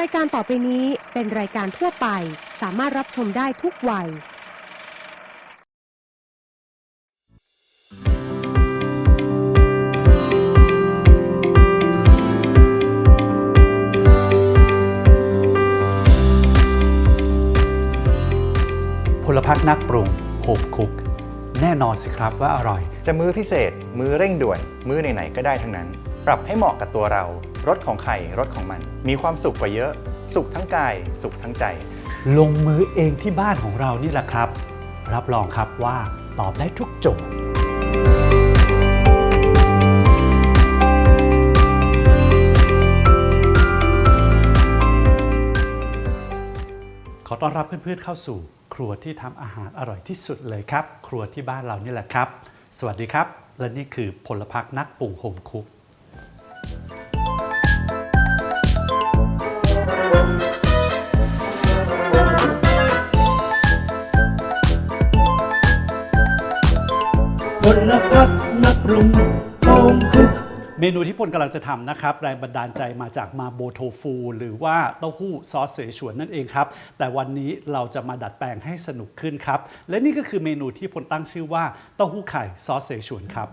รายการต่อไปนี้เป็นรายการทั่วไป สามารถรับชมได้ทุกวัย พลพักนักปรุงโฮมคุก แน่นอนสิครับว่าอร่อย จะมื้อพิเศษ มื้อเร่งด่วน มื้อไหนๆก็ได้ทั้งนั้น ปรับให้เหมาะกับตัวเรา รสของใครรสของมัน มีความสุขกว่าเยอะ สุขทั้งกาย สุขทั้งใจ ลงมือเองที่บ้านของเรานี่แหละครับ รับรองครับว่าตอบได้ทุกโจทย์ขอต้อนรับเพื่อนๆเข้าสู่ครัวที่ทำอาหารอร่อยที่สุดเลยครับ ครัวที่บ้านเรานี่แหละครับ สวัสดีครับ และนี่คือพลพักนักปรุงโฮมคุก พลพัดนักปรุงโฮมคุก เมนูที่พลกำลังจะทำนะครับ แรงบันดาลใจมาจากมาโบโทฟู หรือว่าเต้าหู้ซอสเสฉวนนั่นเองครับ แต่วันนี้เราจะมาดัดแปลงให้สนุกขึ้นครับ และนี่ก็คือเมนูที่พลตั้งชื่อว่าเต้าหู้ไข่ซอสเสฉวนครับ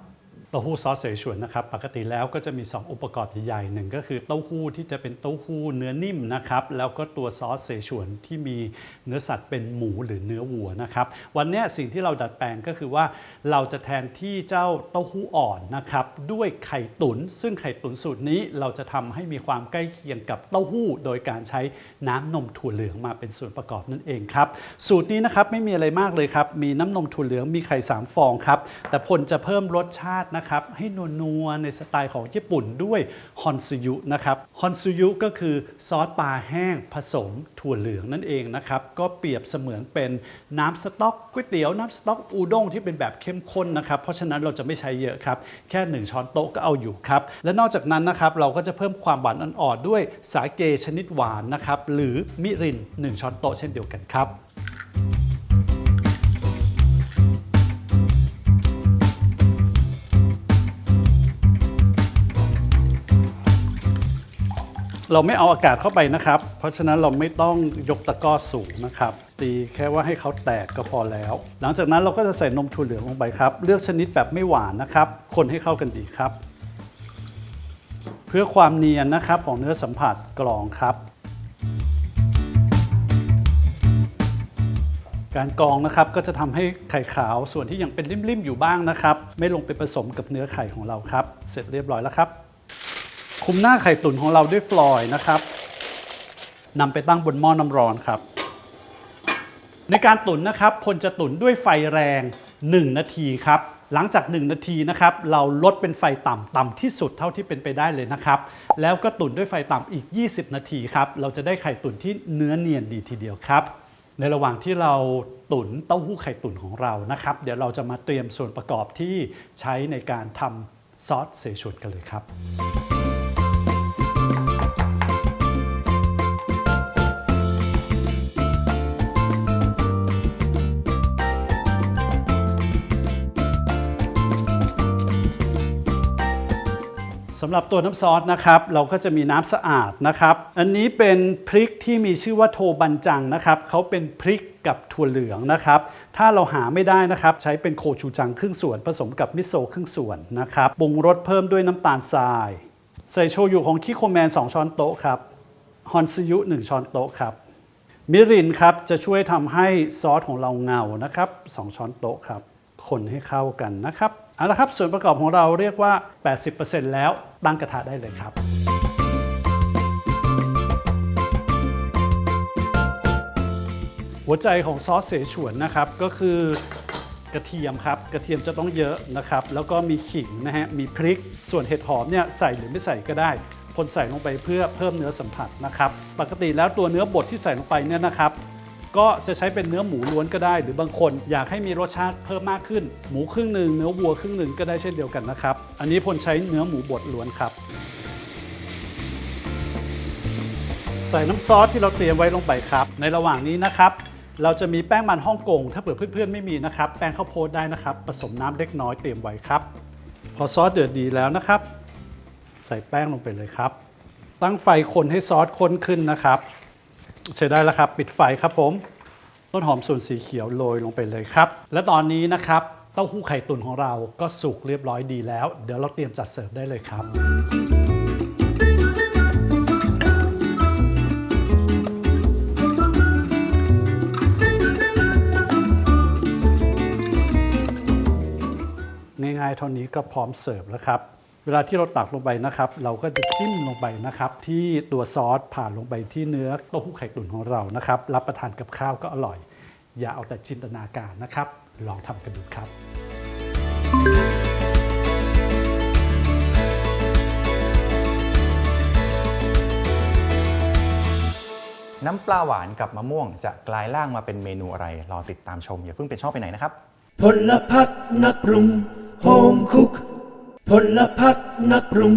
เต้าหู้ซอสเสฉวนนะครับปกติแล้วก็จะมี 2องค์ประกอบใหญ่ๆหนึ่งก็คือเต้าหู้ที่จะเป็นเต้าหู้เนื้อนิ่มนะครับแล้วก็ตัวซอสเสฉวนที่มีเนื้อสัตว์เป็นหมูหรือเนื้อวัวนะครับวันนี้สิ่งที่เราดัดแปลงก็คือว่าเราจะแทนที่เจ้าเต้าหู้อ่อนนะครับด้วยไข่ตุนซึ่งไข่ตุ๋นสูตรนี้เราจะทำให้มีความใกล้เคียงกับเต้าหู้ โดยการใช้น้ำนมถั่วเหลืองมาเป็นส่วนประกอบนั่นเองครับสูตรนี้นะครับไม่มีอะไรมากเลยครับมีน้ำนมถั่วเหลืองมีไข่สามฟองครับแต่พลจะเพิ่มรสชาตินะครับ ให้นัวๆในสไตล์ของญี่ปุ่นด้วยฮอนซูยุนะครับฮอนซูยุก็คือซอสปลาแห้งผสมถั่วเหลืองนั่นเองนะครับ ก็เปรียบเสมือนเป็นน้ำสต๊อกก๋วยเตี๋ยวน้ำสต๊อกอูด้งที่เป็นแบบเข้มข้นนะครับ เพราะฉะนั้นเราจะไม่ใช้เยอะครับ แค่ 1 ช้อนโต๊ะก็เอาอยู่ครับ และนอกจากนั้นนะครับเราก็จะเพิ่มความหวานอ่อนๆด้วยสาเกชนิดหวานนะครับ หรือมิริน 1 ช้อนโต๊ะเช่นเดียวกันครับ เราไม่เอาอากาศเข้าไปนะครับ เพราะฉะนั้นเราไม่ต้องยกตะกร้อสูงนะครับ ตีแค่ว่าให้เขาแตกก็พอแล้ว หลังจากนั้นเราก็จะใส่นมถั่วเหลืองลงไปครับ เลือกชนิดแบบไม่หวานนะครับ คนให้เข้ากันดีครับ เพื่อความเนียนนะครับของเนื้อสัมผัสกรองครับ การกรองนะครับก็จะทำให้ไข่ขาวส่วนที่ยังเป็นริมๆอยู่บ้างนะครับ ไม่ลงไปผสมกับเนื้อไข่ของเราครับ เสร็จเรียบร้อยแล้วครับ คุมหน้าไข่ตุ๋นของเราด้วยฟลอยล์นะครับนำไปตั้งบนหม้อน้ำร้อนครับ ในการตุ๋นนะครับพลจะตุ๋นด้วยไฟแรง 1 นาทีครับ หลังจาก 1 นาทีนะครับเราลดเป็นไฟต่ำต่ำที่สุดเท่าที่เป็นไปได้เลยนะครับ แล้วก็ตุ๋นด้วยไฟต่ำอีก 20 นาทีครับ เราจะได้ไข่ตุ๋นที่เนื้อเนียนดีทีเดียวครับ ในระหว่างที่เราตุ๋นเต้าหู้ไข่ตุ๋นของเรานะครับ เดี๋ยวเราจะมาเตรียมส่วนประกอบที่ใช้ในการทำซอสเสฉวนกันเลยครับ สำหรับตัวน้ำซอสนะครับ เราก็จะมีน้ำสะอาดนะครับ อันนี้เป็นพริกที่มีชื่อว่าโทบันจังนะครับเขาเป็นพริกกับถั่วเหลืองนะครับ ถ้าเราหาไม่ได้นะครับ ใช้เป็นโคชูจังครึ่งส่วน ผสมกับมิโซะครึ่งส่วนนะครับปรุงรสเพิ่มด้วยน้ำตาลทราย ใส่โชยุของคิโคแมน 2 ช้อนโต๊ะครับฮอนซยุ 1 ช้อนโต๊ะครับมิรินครับจะช่วยทำให้ซอสของเราเงานะครับ 2 ช้อนโต๊ะครับคนให้เข้ากันนะครับ เอาละครับ ส่วนประกอบของเราเรียกว่า 80%แล้วตั้งกระทะได้เลยครับ หัวใจของซอสเสฉวนนะครับก็คือกระเทียมครับ กระเทียมจะต้องเยอะนะครับ แล้วก็มีขิงนะฮะ มีพริก ส่วนเห็ดหอมเนี่ยใส่หรือไม่ใส่ก็ได้ คนใส่ลงไปเพื่อเพิ่มเนื้อสัมผัสนะครับ ปกติแล้วตัวเนื้อบดที่ใส่ลงไปเนี่ยนะครับ ก็จะใช้เป็นเนื้อหมูล้วนก็ได้ หรือบางคนอยากให้มีรสชาติเพิ่มมากขึ้น หมูครึ่งหนึ่งเนื้อวัวครึ่งหนึ่งก็ได้เช่นเดียวกันนะครับ อันนี้พลใช้เนื้อหมูบดล้วนครับ ใส่น้ำซอสที่เราเตรียมไว้ลงไปครับ ในระหว่างนี้นะครับ เราจะมีแป้งมันฮ่องกง ถ้าเผื่อเพื่อนๆไม่มีนะครับ แป้งข้าวโพดได้นะครับ ผสมน้ำเล็กน้อยเตรียมไว้ครับ พอซอสเดือดดีแล้วนะครับ ใส่แป้งลงไปเลยครับ ตั้งไฟคนให้ซอสข้นขึ้นนะครับ ใช้ได้แล้วครับ ปิดไฟครับผมต้นหอมส่วนสีเขียวโรยลงไปเลยครับ และตอนนี้นะครับเต้าหู้ไข่ตุ๋นของเราก็สุกเรียบร้อยดีแล้ว เดี๋ยวเราเตรียมจัดเสิร์ฟได้เลยครับ ง่ายๆเท่านี้ก็พร้อมเสิร์ฟแล้วครับ เวลาที่เราตักลงไปนะครับ เราก็จะจิ้มลงไปนะครับ ที่ตัวซอสผ่านลงไปที่เนื้อเต้าหู้ไข่ตุ๋นของเรานะครับ รับประทานกับข้าวก็อร่อย อย่าเอาแต่จินตนาการนะครับ ลองทำกันดูครับ น้ำปลาหวานกับมะม่วงจะกลายร่างมาเป็นเมนูอะไรรอติดตามชมอย่าเพิ่งเป็นช่องไปไหนนะครับ พลพักนักปรุงโฮมคุก พลพักนักปรุง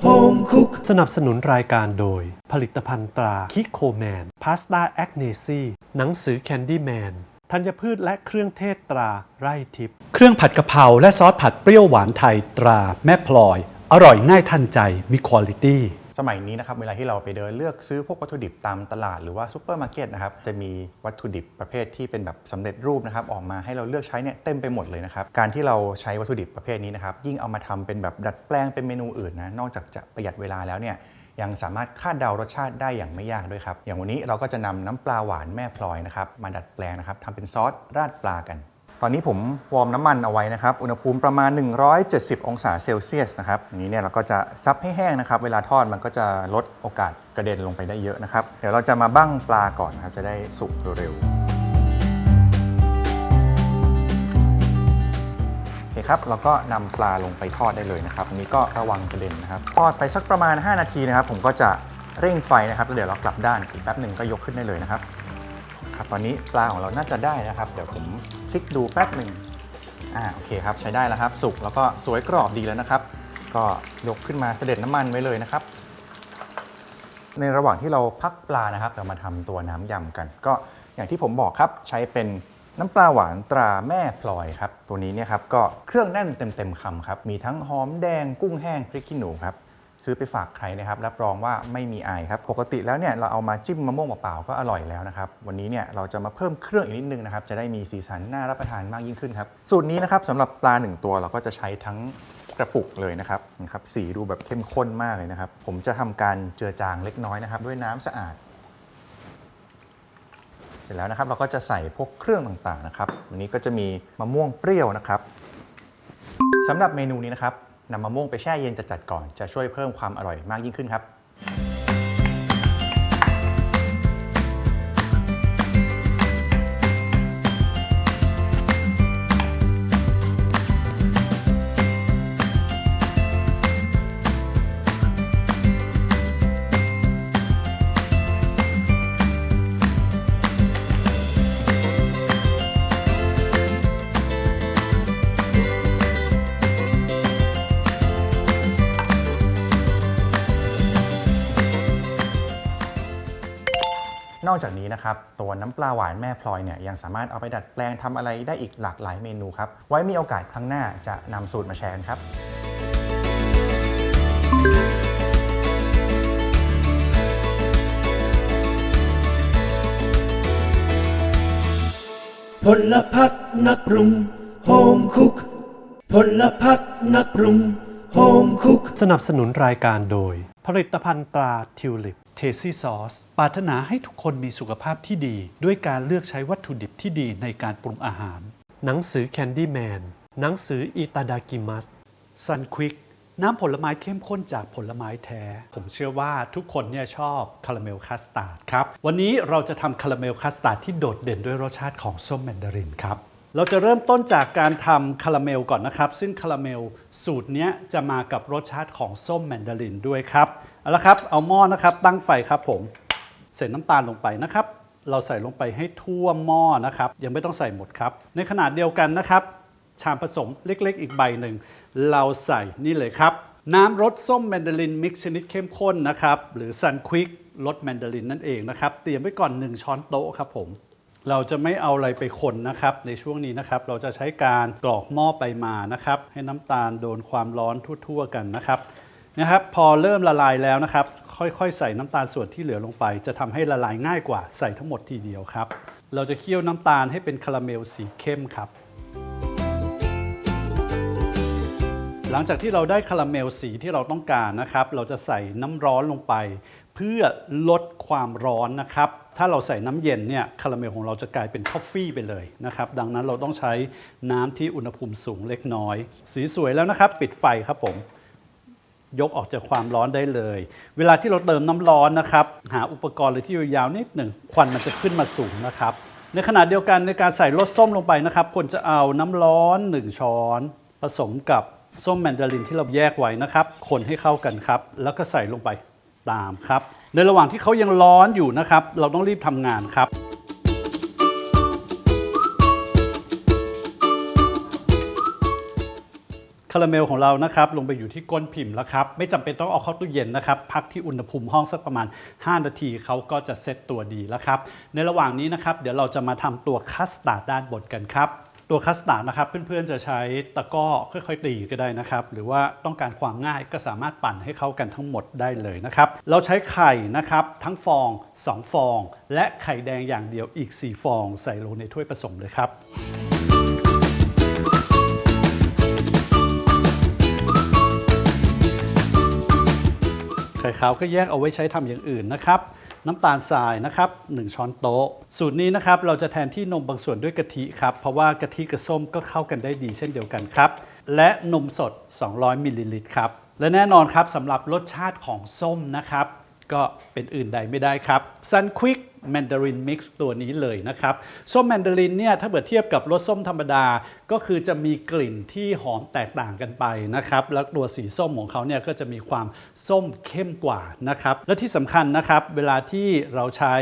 โฮมคุกสนับสนุนรายการโดย ผลิตภัณฑ์ตราคิโคแมนพาสต้าแอคเนซีหนังสือแคนดี้แมนธัญพืชและเครื่องเทศตราไร่ทิพย์เครื่องผัดกะเพราและซอสผัดเปรี้ยวหวานไทยตราแม่พลอย อร่อยง่ายทันใจมีคุณลิตี้ สมัยนี้นะครับเวลาที่เราไปเดินเลือกซื้อพวกวัตถุดิบตามตลาดหรือว่าซูเปอร์มาร์เก็ตนะครับจะมีวัตถุดิบประเภทที่เป็นแบบสำเร็จรูปนะครับออกมาให้เราเลือกใช้เนี่ยเต็มไปหมดเลยนะครับการที่เราใช้วัตถุดิบประเภทนี้นะครับยิ่งเอามาทำเป็นแบบดัดแปลงเป็นเมนูอื่นนะนอกจากจะประหยัดเวลาแล้วเนี่ยยังสามารถคาดเดารสชาติได้อย่างไม่ยากด้วยครับอย่างวันนี้เราก็จะนำน้ำปลาหวานแม่พลอยนะครับมาดัดแปลงนะครับทำเป็นซอสราดปลากัน ตอนนี้ผมวอร์มน้ำมันเอาไว้นะครับ อุณหภูมิประมาณ 170 องศาเซลเซียสนะครับอันนี้เนี่ยเราก็จะซับให้แห้งนะครับ เวลาทอดมันก็จะลดโอกาสกระเด็นลงไปได้เยอะนะครับ เดี๋ยวเราจะมาบั้งปลาก่อนนะครับ จะได้สุกเร็วๆโอเคครับ เราก็นำปลาลงไปทอดได้เลยนะครับอันนี้ก็ระวังกระเด็นนะครับ ทอดไปสักประมาณ 5 นาทีนะครับ ผมก็จะเร่งไฟนะครับแล้วเดี๋ยวเรากลับด้านอีกแป๊บหนึ่งก็ยกขึ้นได้เลยนะครับ ครับตอนนี้ปลาของเราน่าจะได้นะครับ เดี๋ยวผมคลิกดูแป๊บหนึ่งอ่าโอเคครับใช้ได้แล้วครับ สุกแล้วก็สวยกรอบดีแล้วนะครับ ก็ยกขึ้นมาเสด็จน้ำมันไว้เลยนะครับ ในระหว่างที่เราพักปลานะครับ เรามาทำตัวน้ำยำกัน ก็อย่างที่ผมบอกครับใช้เป็นน้ำปลาหวานตราแม่พลอยครับ ตัวนี้เนี่ยครับก็เครื่องแน่นเต็มๆคำครับ มีทั้งหอมแดงกุ้งแห้งพริกขี้หนูครับ ซื้อไปฝากใครนะครับรับรองว่าไม่มีไอครับปกติแล้วเนี่ยเราเอามาจิ้มมะม่วงเปล่าๆก็อร่อยแล้วนะครับวันนี้เนี่ยเราจะมาเพิ่มเครื่องอีกนิดนึงนะครับจะได้มีสีสันน่ารับประทานมากยิ่งขึ้นครับสูตรนี้นะครับสำหรับปลาหนึ่งตัวเราก็จะใช้ทั้งกระปุกเลยนะครับนะครับสีดูแบบเข้มข้นมากเลยนะครับ ผมจะทำการเจือจางเล็กน้อยนะครับ ด้วยน้ำสะอาด เสร็จแล้วนะครับเราก็จะใส่พวกเครื่องต่างๆนะครับ วันนี้ก็จะมีมะม่วงเปรี้ยวนะครับสำหรับเมนูนี้นะครับ นำมะม่วงไปแช่เย็นจัดๆก่อน จะช่วยเพิ่มความอร่อยมากยิ่งขึ้นครับ อกจากนี้นะครับตัวน้ำปลาหวานแม่พลอยเนี่ยยังสามารถเอาไปดัดแปลงทำอะไรได้อีกหลากหลายเมนูครับ ไว้มีโอกาสครั้งหน้าจะนำสูตรมาแชร์กันครับ พลพักนักปรุงโฮมคุก พลพักนักปรุงโฮมคุก สนับสนุนรายการโดย ผลิตภัณฑ์ตราทิวลิปเทซี่ซอสปรารถนาให้ทุกคนมีสุขภาพที่ดี ด้วยการเลือกใช้วัตถุดิบที่ดีในการปรุงอาหาร หนังสือแคนดี้แมนหนังสืออิตาดากิมัสซันควิกน้ำผลไม้เข้มข้นจากผลไม้แท้ ผมเชื่อว่าทุกคนเนี่ยชอบคาราเมลคัสตาร์ดครับ วันนี้เราจะทำคาราเมลคัสตาร์ดที่โดดเด่นด้วยรสชาติของส้มแมนดารินครับ เราจะเริ่มต้นจากการทำคาราเมลก่อนนะครับ ซึ่งคาราเมลสูตรนี้จะมากับรสชาติของส้มแมนดารินด้วยครับ เอาละครับ เอาหม้อนะครับตั้งไฟครับผมใส่น้ำตาลลงไปนะครับ เราใส่ลงไปให้ทั่วหม้อนะครับ ยังไม่ต้องใส่หมดครับ ในขนาดเดียวกันนะครับ ชามผสมเล็กๆ อีกใบหนึ่ง เราใส่นี่เลยครับ น้ำรสส้มแมนดารินมิกซ์ชนิดเข้มข้นนะครับ หรือซันควิกรสแมนดารินนั่นเองนะครับ เตรียมไว้ก่อน 1 ช้อนโต๊ะครับผม เราจะไม่เอาอะไรไปคนนะครับ ในช่วงนี้นะครับ เราจะใช้การกรอกหม้อไปมานะครับ ให้น้ำตาลโดนความร้อนทั่ว ๆ กันนะครับนะครับ พอเริ่มละลายแล้วนะครับ ค่อยๆ ใส่น้ำตาลส่วนที่เหลือลงไป จะทำให้ละลายง่ายกว่าใส่ทั้งหมดทีเดียวครับ เราจะเคี่ยวน้ำตาลให้เป็นคาราเมลสีเข้มครับ หลังจากที่เราได้คาราเมลสีที่เราต้องการนะครับ เราจะใส่น้ำร้อนลงไป เพื่อลดความร้อนนะครับ ถ้าเราใส่น้ำเย็นเนี่ยคาราเมลของเราจะกลายเป็นทอฟฟี่ไปเลยนะครับ ดังนั้นเราต้องใช้น้ำที่อุณหภูมิสูงเล็กน้อย สีสวยแล้วนะครับ ปิดไฟครับผม ยกออกจากความร้อนได้เลย เวลาที่เราเติมน้ำร้อนนะครับ หาอุปกรณ์เลยที่ยาวๆนิดหนึ่งควันมันจะขึ้นมาสูงนะครับ ในขณะเดียวกันในการใส่รสส้มลงไปนะครับควรจะเอาน้ำร้อน 1 ช้อน ผสมกับ ส้มแมนดารินที่เราแยกไว้นะครับ คนให้เข้ากันครับ แล้วก็ใส่ลงไปตามครับ ในระหว่างที่เขายังร้อนอยู่นะครับ เราต้องรีบทำงานครับ คาราเมลของเรานะครับ ลงไปอยู่ที่ก้นพิมพ์แล้วครับ ไม่จำเป็นต้องเอาเข้าตู้เย็นนะครับ พักที่อุณหภูมิห้องสักประมาณ 5 นาทีเขาก็จะเซ็ตตัวดีแล้วครับ ในระหว่างนี้นะครับ เดี๋ยวเราจะมาทำตัวคัสตาร์ดด้านบนกันครับ ตัวคัสตาร์ดนะครับเพื่อนๆจะใช้ตะก้อค่อยๆตีก็ได้นะครับหรือว่าต้องการความง่ายก็สามารถปั่นให้เข้ากันทั้งหมดได้เลยนะครับเราใช้ไข่นะครับทั้งฟอง 2 ฟอง และไข่แดงอย่างเดียวอีก 4 ฟอง ใส่ลงในถ้วยผสมเลยครับไข่ขาวก็แยกเอาไว้ใช้ทำอย่างอื่นนะครับ น้ำตาลทรายนะครับ1ช้อนโต๊ะ สูตรนี้นะครับเราจะแทนที่นมบางส่วนด้วยกะทิครับ เพราะว่ากะทิกับส้มก็เข้ากันได้ดีเช่นเดียวกันครับ และนมสด 200มิลลิลิตรครับ และแน่นอนครับสำหรับรสชาติของส้มนะครับ ก็เป็นอื่นใดไม่ได้ครับซันควิก Sun Quick Mandarin Mix ตัวนี้เลยนะครับ ส้มแมนดารินเนี่ยถ้าเกิดเทียบกับรสส้มธรรมดา ก็คือจะมีกลิ่นที่หอมแตกต่างกันไปนะครับ แล้วตัวสีส้มของเขาเนี่ยก็จะมีความส้มเข้มกว่านะครับ และที่สำคัญนะครับ เวลาที่เราใช้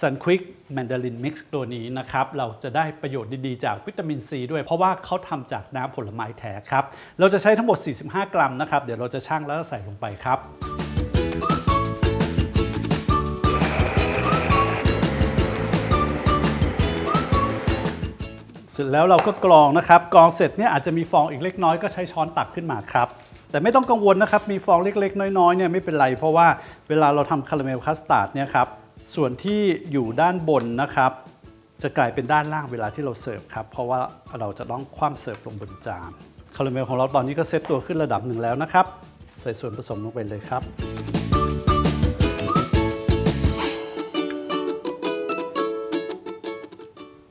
Sun Quick Mandarin Mix ตัวนี้นะครับ เราจะได้ประโยชน์ดีๆ จากวิตามินซีด้วยเพราะว่าเขาทำจากน้ำผลไม้แท้ครับ เราจะใช้ทั้งหมด 45 กรัมนะครับ เดี๋ยวเราจะชั่งแล้วใส่ลงไปครับ เสร็จแล้วเราก็กรองนะครับกรองเสร็จเนี่ยอาจจะมีฟองอีกเล็กน้อยก็ใช้ช้อนตักขึ้นมาครับ แต่ไม่ต้องกังวลนะครับมีฟองเล็กๆ น้อยๆเนี่ยไม่เป็นไร เพราะว่าเวลาเราทำคาราเมลคัสตาร์ดเนี่ยครับส่วนที่อยู่ด้านบนนะครับ จะกลายเป็นด้านล่างเวลาที่เราเสิร์ฟครับเพราะว่าเราจะต้องคว่ำเสิร์ฟลงบนจานคาราเมลของเราตอนนี้ก็เซตตัวขึ้นระดับหนึ่งแล้วนะครับ ใส่ส่วนผสมลงไปเลยครับ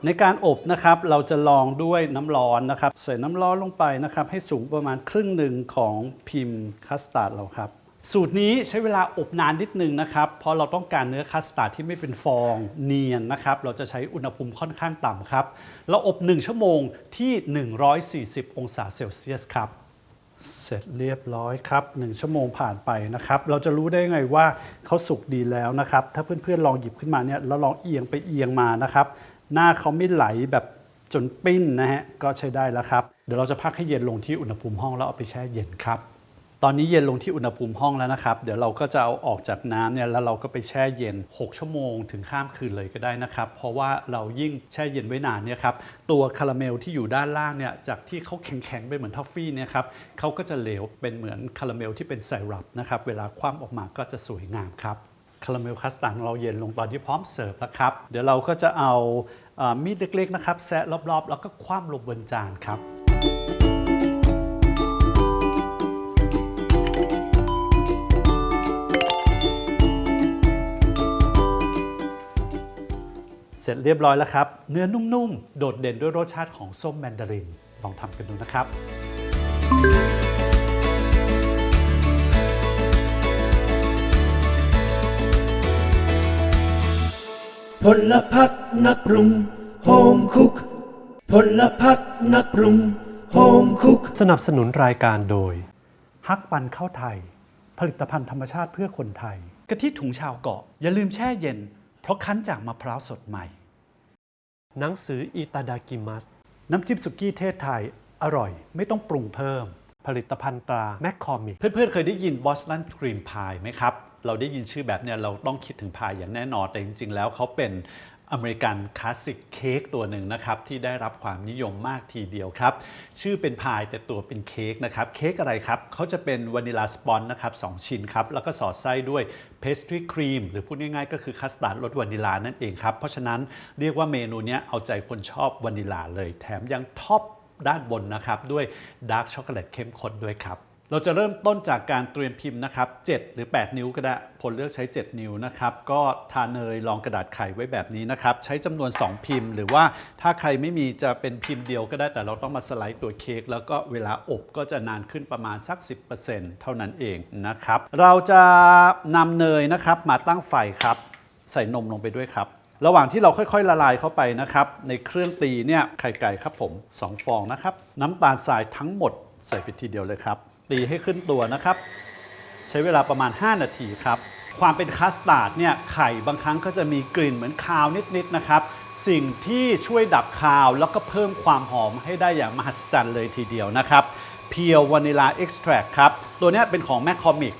ในการอบนะครับเราจะลองด้วยน้ำร้อนนะครับใส่น้ำร้อนลงไปนะครับ ให้สูงประมาณครึ่งหนึ่งของพิมพ์คัสตาร์ดเราครับ สูตรนี้ใช้เวลาอบนานนิดนึงนะครับ เพราะเราต้องการเนื้อคัสตาร์ดที่ไม่เป็นฟองเนียนนะครับ เราจะใช้อุณหภูมิค่อนข้างต่ำครับ เราอบ 1 ชั่วโมงที่ 140 องศาเซลเซียสครับเสร็จเรียบร้อยครับ 1 ชั่วโมงผ่านไปนะครับ เราจะรู้ได้ไงว่าเขาสุกดีแล้วนะครับ ถ้าเพื่อนๆลองหยิบขึ้นมาเนี่ยแล้วลองเอียงไปเอียงมานะครับ หน้าเขาไม่ไหลแบบจนปิ้นนะฮะก็ใช้ได้แล้วครับ เดี๋ยวเราจะพักให้เย็นลงที่อุณหภูมิห้องแล้วเอาไปแช่เย็นครับตอนนี้เย็นลงที่อุณหภูมิห้องแล้วนะครับ เดี๋ยวเราก็จะเอาออกจากน้ำเนี่ยแล้วเราก็ไปแช่เย็น 6 ชั่วโมงถึงข้ามคืนเลยก็ได้นะครับ เพราะว่าเรายิ่งแช่เย็นไว้นานเนี่ยครับตัวคาราเมลที่อยู่ด้านล่างเนี่ยจากที่เขาแข็งๆไปเหมือนทอฟฟี่เนี่ยครับเขาก็จะเหลวเป็นเหมือนคาราเมลที่เป็นไซรัปนะครับเวลาคว่ำออกมาก็จะสวยงามครับ คาราเมลคัสตาร์ของเราเย็นลงตอนที่พร้อมเสิร์ฟแล้วครับ เดี๋ยวเราก็จะเอามีดเล็กๆนะครับแซะรอบๆ แล้วก็คว่ำลงบนจานครับเสร็จเรียบร้อยแล้วครับ เนื้อนุ่มๆ โดดเด่นด้วยรสชาติของส้มแมนดาริน ลองทำกันดูนะครับ พลพักนักปรุงโฮมคุกพลพักนักปรุงโฮมคุกสนับสนุนรายการโดย ฮักปันข้าวไทย ผลิตภัณฑ์ธรรมชาติเพื่อคนไทย กะทิถุงชาวเกาะ อย่าลืมแช่เย็น เพราะคั้นจากมะพร้าวสดใหม่ หนังสืออิตาดากิมัส น้ำจิ้มสุกี้เทศไทย อร่อย ไม่ต้องปรุงเพิ่ม ผลิตภัณฑ์ตราแมคคอมิกเพื่อนๆเคยได้ยินบอสตันครีมพายไหมครับ เราได้ยินชื่อแบบเนี้ยเราต้องคิดถึงพายอย่างแน่นอนแต่จริง ๆ แล้วเขาเป็นอเมริกันคลาสสิกเค้กตัวหนึ่งนะครับ ที่ได้รับความนิยมมากทีเดียวครับ ชื่อเป็นพายแต่ตัวเป็นเค้กนะครับ เค้กอะไรครับเขาจะเป็นวานิลาสปอนนะครับสองชิ้นครับ แล้วก็สอดไส้ด้วยเพสทรีครีมหรือพูดง่ายๆ ก็คือคัสตาร์ดรสวานิลานั่นเองครับ เพราะฉะนั้นเรียกว่าเมนูนี้เอาใจคนชอบวานิลาเลย แถมยังท็อปด้านบนนะครับด้วยดาร์กช็อกโกแลตเข้มข้นด้วยครับ เราจะเริ่มต้นจากการเตรียมพิมพ์นะครับ 7 หรือ 8 นิ้วก็ได้ผลเลือกใช้ 7 นิ้วนะครับ ก็ทาเนยรองกระดาษไขไว้แบบนี้นะครับ ใช้จำนวน 2 พิมพ์ หรือว่าถ้าใครไม่มีจะเป็นพิมพ์เดียวก็ได้ แต่เราต้องมาสไลด์ตัวเค้กแล้วก็เวลาอบก็จะนานขึ้นประมาณสัก 10%เท่านั้นเองนะครับ เราจะนำเนยนะครับมาตั้งไฟครับ ใส่นมลงไปด้วยครับระหว่างที่เราค่อยๆ ละลายเข้าไปนะครับ ในเครื่องตีเนี่ยไข่ไก่ครับผม 2 ฟองนะครับ น้ำตาลทรายทั้งหมดใส่ไปทีเดียวเลยครับ ตีให้ขึ้นตัวนะครับ ใช้เวลาประมาณ 5 นาทีครับ ความเป็นคัสตาร์ดเนี่ยไข่บางครั้งก็จะมีกลิ่นเหมือนคาวนิดๆนะครับ สิ่งที่ช่วยดับคาวแล้วก็เพิ่มความหอมให้ได้อย่างมหัศจรรย์เลยทีเดียวนะครับเพียววานิลาเอ็กซ์แทรครับ ตัวนี้เป็นของแมคคอมิก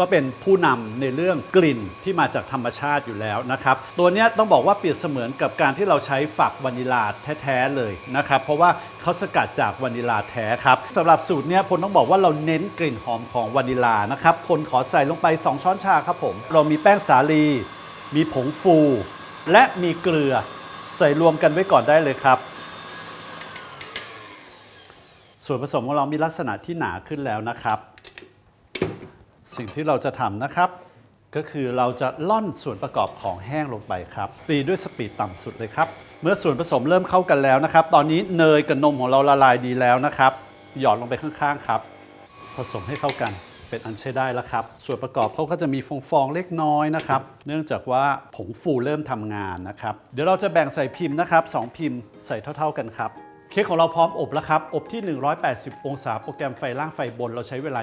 ก็เป็นผู้นำในเรื่องกลิ่นที่มาจากธรรมชาติอยู่แล้วนะครับ ตัวนี้ต้องบอกว่าเปรียบเสมือนกับการที่เราใช้ฝักวานิลาแท้ๆเลยนะครับ เพราะว่าเขาสกัดจากวานิลาแท้ครับสำหรับสูตรเนี้ยพลต้องบอกว่าเราเน้นกลิ่นหอมของวานิลานะครับพลขอใส่ลงไป 2 ช้อนชาครับผมเรามีแป้งสาลี มีผงฟู และมีเกลือใส่รวมกันไว้ก่อนได้เลยครับส่วนผสมของเรามีลักษณะที่หนาขึ้นแล้วนะครับ สิ่งที่เราจะทำนะครับ ก็คือเราจะล่อนส่วนประกอบของแห้งลงไปครับ ตีด้วยสปีดต่ำสุดเลยครับ เมื่อส่วนผสมเริ่มเข้ากันแล้วนะครับ ตอนนี้เนยกับนมของเราละลายดีแล้วนะครับ หยอดลงไปข้างๆครับ ผสมให้เข้ากันเป็นอันใช้ได้แล้วครับ ส่วนประกอบเขาก็จะมีฟองๆเล็กน้อยนะครับ เนื่องจากว่าผงฟูเริ่มทำงานนะครับ เดี๋ยวเราจะแบ่งใส่พิมพ์นะครับสองพิมพ์ใส่เท่า ๆกันครับ เค้กของเราพร้อมอบแล้วครับ อบที่ 180 องศา โปรแกรมไฟล่างไฟบน เราใช้เวลา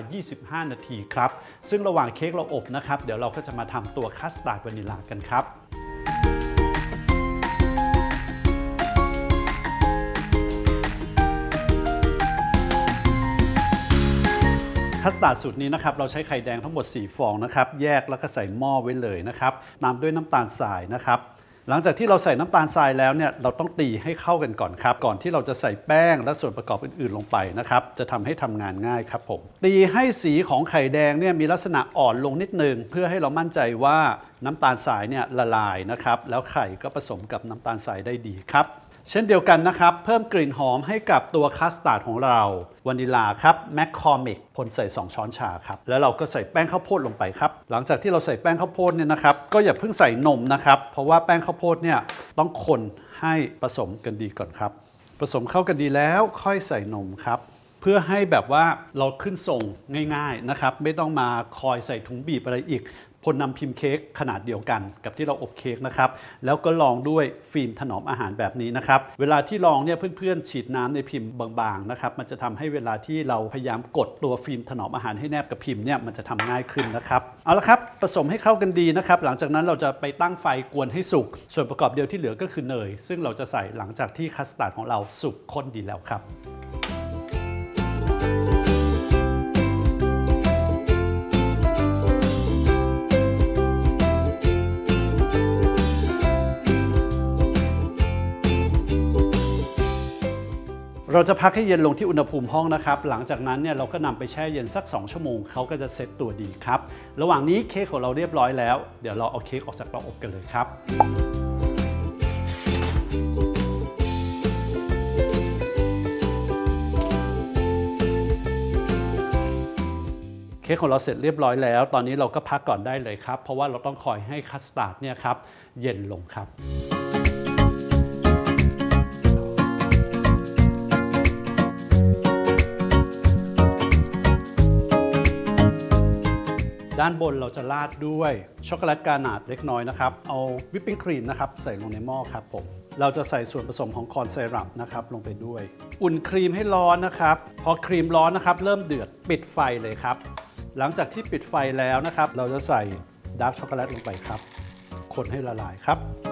25 นาทีครับ ซึ่งระหว่างเค้กเราอบนะครับ เดี๋ยวเราก็จะมาทำตัวคัสตาร์ดวานิลากันครับคัสตาร์ดสูตรนี้นะครับเราใช้ไข่แดงทั้งหมด 4 ฟองนะครับ แยกแล้วก็ใส่หม้อไว้เลยนะครับตามด้วยน้ำตาลทรายนะครับ หลังจากที่เราใส่น้ำตาลทรายแล้วเนี่ยเราต้องตีให้เข้ากันก่อนครับ ก่อนที่เราจะใส่แป้งและส่วนประกอบอื่นๆลงไปนะครับ จะทำให้ทำงานง่ายครับผม ตีให้สีของไข่แดงเนี่ยมีลักษณะอ่อนลงนิดนึง เพื่อให้เรามั่นใจว่าน้ำตาลทรายเนี่ยละลายนะครับ แล้วไข่ก็ผสมกับน้ำตาลทรายได้ดีครับ เช่นเดียวกันนะครับ เพิ่มกลิ่นหอมให้กับตัวคัสตาร์ดของเราวานิลาครับแมคคอมิกพลใส่ 2 ช้อนชาครับแล้วเราก็ใส่แป้งข้าวโพดลงไปครับ หลังจากที่เราใส่แป้งข้าวโพดเนี่ยนะครับก็อย่าเพิ่งใส่นมนะครับเพราะว่าแป้งข้าวโพดเนี่ยต้องคนให้ผสมกันดีก่อนครับ ผสมเข้ากันดีแล้วค่อยใส่นมครับเพื่อให้แบบว่าเราขึ้นทรงง่ายๆนะครับ ไม่ต้องมาคอยใส่ถุงบีบอะไรอีก พลนำพิมพ์เค้กขนาดเดียวกันกับที่เราอบเค้กนะครับ แล้วก็ลองด้วยฟิล์มถนอมอาหารแบบนี้นะครับ เวลาที่ลองเนี่ยเพื่อนๆ ฉีดน้ำในพิมพ์บางๆนะครับ มันจะทำให้เวลาที่เราพยายามกดตัวฟิล์มถนอมอาหารให้แนบกับพิมพ์เนี่ยมันจะทำง่ายขึ้นนะครับ เอาละครับผสมให้เข้ากันดีนะครับ หลังจากนั้นเราจะไปตั้งไฟกวนให้สุก ส่วนประกอบเดียวที่เหลือก็คือเนย ซึ่งเราจะใส่หลังจากที่คัสตาร์ดของเราสุกข้นดีแล้วครับ เราจะพักให้เย็นลงที่อุณหภูมิห้องนะครับ หลังจากนั้นเนี่ยเราก็นำไปแช่เย็นสัก 2 ชั่วโมงเขาก็จะเซ็ตตัวดีครับ ระหว่างนี้เค้กของเราเรียบร้อยแล้ว เดี๋ยวเราเอาเค้กออกจากเตาอบกันเลยครับเค้กของเราเสร็จเรียบร้อยแล้ว ตอนนี้เราก็พักก่อนได้เลยครับ เพราะว่าเราต้องคอยให้คัสตาร์ดเนี่ยครับ เย็นลงครับ ด้านบนเราจะราดด้วยช็อกโกแลตกานาดเล็กน้อยนะครับ เอาวิปปิ้งครีมนะครับใส่ลงในหม้อครับผมเราจะใส่ส่วนผสมของคอนไซรัปนะครับลงไปด้วย อุ่นครีมให้ร้อนนะครับ พอครีมร้อนนะครับ เริ่มเดือดปิดไฟเลยครับ หลังจากที่ปิดไฟแล้วนะครับ เราจะใส่ดาร์กช็อกโกแลตลงไปครับ คนให้ละลายครับ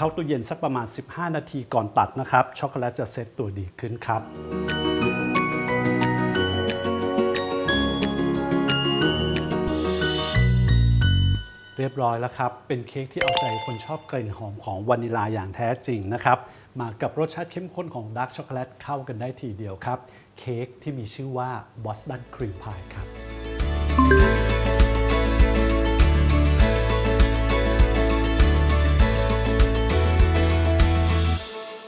เข้าตู้เย็นสักประมาณ 15 นาทีก่อนตัดนะครับ ช็อกโกแลตจะเซตตัวดีขึ้นครับเรียบร้อยแล้วครับ เป็นเค้กที่เอาใจคนชอบกลิ่นหอมของวานิลาอย่างแท้จริงนะครับ มากับรสชาติเข้มข้นของดาร์กช็อกโกแลตเข้ากันได้ทีเดียวครับ เค้กที่มีชื่อว่าบอสตันครีมพายครับ